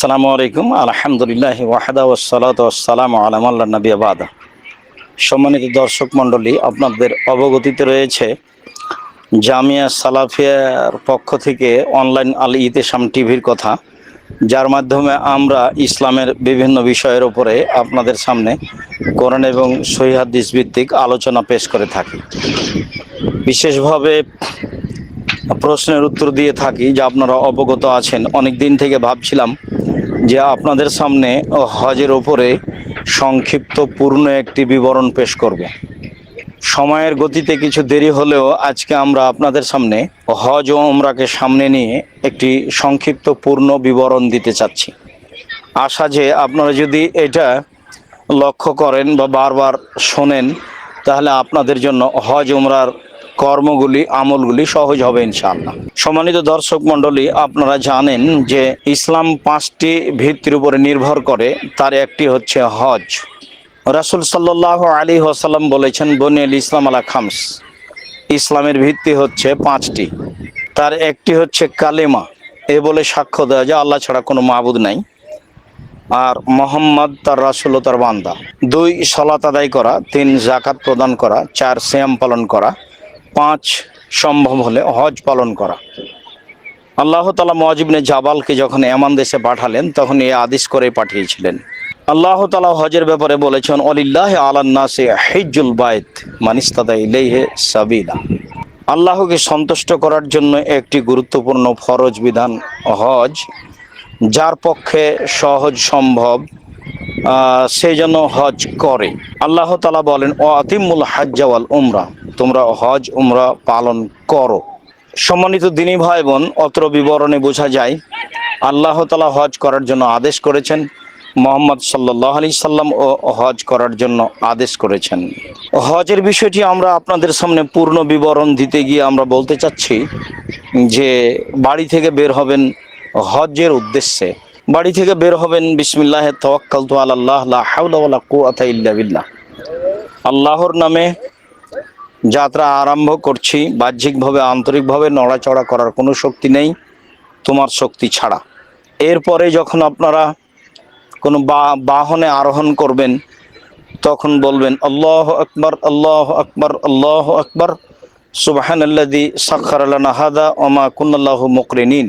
আসসালামু আলাইকুম। আলহামদুলিল্লাহ ওয়াহাদা ওসালাত ওসালাম আলাম আল্লাহ নবী আবাদা সম্মানিত দর্শক মণ্ডলী, আপনাদের অবগতিতে রয়েছে, জামিয়া সালাফিয়ার পক্ষ থেকে অনলাইন আল ইতেসাম টিভির কথা, যার মাধ্যমে আমরা ইসলামের বিভিন্ন বিষয়ের উপরে আপনাদের সামনে কোরআন এবং সহিহাদিস ভিত্তিক আলোচনা পেশ করে থাকি। বিশেষভাবে প্রশ্নের উত্তর দিয়ে থাকি, যে আপনারা অবগত আছেন। অনেক দিন থেকে ভাবছিলাম যে আপনাদের সামনে হজের ওপরে সংক্ষিপ্ত পূর্ণ একটি বিবরণ পেশ করব। সময়ের গতিতে কিছু দেরি হলেও আজকে আমরা আপনাদের সামনে হজ ও ওমরাকে সামনে নিয়ে একটি সংক্ষিপ্ত পূর্ণ বিবরণ দিতে চাচ্ছি। আশা যে আপনারা যদি এটা লক্ষ্য করেন বা বারবার শোনেন, তাহলে আপনাদের জন্য হজ উমরার কর্মগুলি, আমলগুলি সহজ হবে ইনশাআল্লাহ। সম্মানিত দর্শক মণ্ডলী, আপনারা জানেন যে ইসলাম পাঁচটি ভিত্তির উপরে নির্ভর করে, তার একটি হচ্ছে হজ। রাসুল সাল্লাহ আলী ওসাল্লাম বলেছেন বনিয়াল ইসলাম আলা খামস। ইসলামের ভিত্তি হচ্ছে পাঁচটি। তার একটি হচ্ছে কালেমা। এ বলে সাক্ষ্য দেওয়া যে আল্লাহ ছাড়া কোনো মাবুদ নাই। আর মোহাম্মদ তার রাসুল তার বান্দা। দুই সলাত আদায় করা, তিন জাকাত প্রদান করা, চার শ্যাম পালন করা। পাঁচ সম্ভব হলে হজ পালন করা। আল্লাহ তালা মজিবনে জাবালকে যখন এমন দেশে পাঠালেন, তখন এই আদেশ করে পাঠিয়েছিলেন। আল্লাহ তালা হজের ব্যাপারে বলেছেন, অলিল্লাহ আলান্নাসে হিজুল বায়ত মানিস্তাদা ইলেহে সাবিলা। আল্লাহকে সন্তুষ্ট করার জন্য একটি গুরুত্বপূর্ণ ফরজ বিধান হজ, যার পক্ষে সহজ সম্ভব সেই জন্য হজ করে। আল্লাহ তালা বলেন ও আতিমুল হাজ্জাওয়াল উমরা। তোমরা হজ, উমরা পালন করো। সম্মানিত দিনী ভাই বোন অত্র বিবরণে বোঝা যায়, আল্লাহ তালা হজ করার জন্য আদেশ করেছেন। মোহাম্মদ সাল্লাহ আলি সাল্লাম ও হজ করার জন্য আদেশ করেছেন। হজের বিষয়টি আমরা আপনাদের সামনে পূর্ণ বিবরণ দিতে গিয়ে আমরা বলতে চাচ্ছি যে, বাড়ি থেকে বের হবেন হজের উদ্দেশ্যে। বাড়ি থেকে বের হবেন, বিসমিল্লাহ তওয়াক্কাল তো আল্লাহ লা হাওলা ওয়ালা কুওয়াতা ইল্লা বিল্লাহ। আল্লাহর নামে যাত্রা আরম্ভ করছি, বাহ্যিকভাবে, আন্তরিকভাবে নড়াচড়া করার কোনো শক্তি নেই, তোমার শক্তি ছাড়া। এরপরে যখন আপনারা কোনো বাহনে আরোহণ করবেন, তখন বলবেন, আল্লাহ আকবর আল্লাহ আকবর আল্লাহ আকবর সুবাহান আল্লাদি সাক্ষার আল্লাহ হাদা ওমা কুন্নাল্লাহ মুকরিনিন।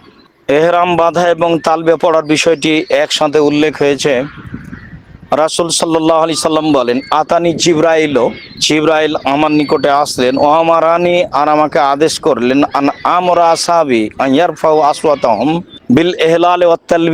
এহরাম, বাধা এবং তালবে পড়ার বিষয়টি একসাথে উল্লেখ হয়েছে। রাসুল সাল্লাহ আলি সাল্লাম বলেন, আতানি জিব্রাইল জিব্রাইল আমার নিকটে আসলেন, ও আমার রানী, আর আমাকে আদেশ করলেন, আন, আমরা আসাবি আসওয়াতাহম বিল এহলাল ওয়াত তালবি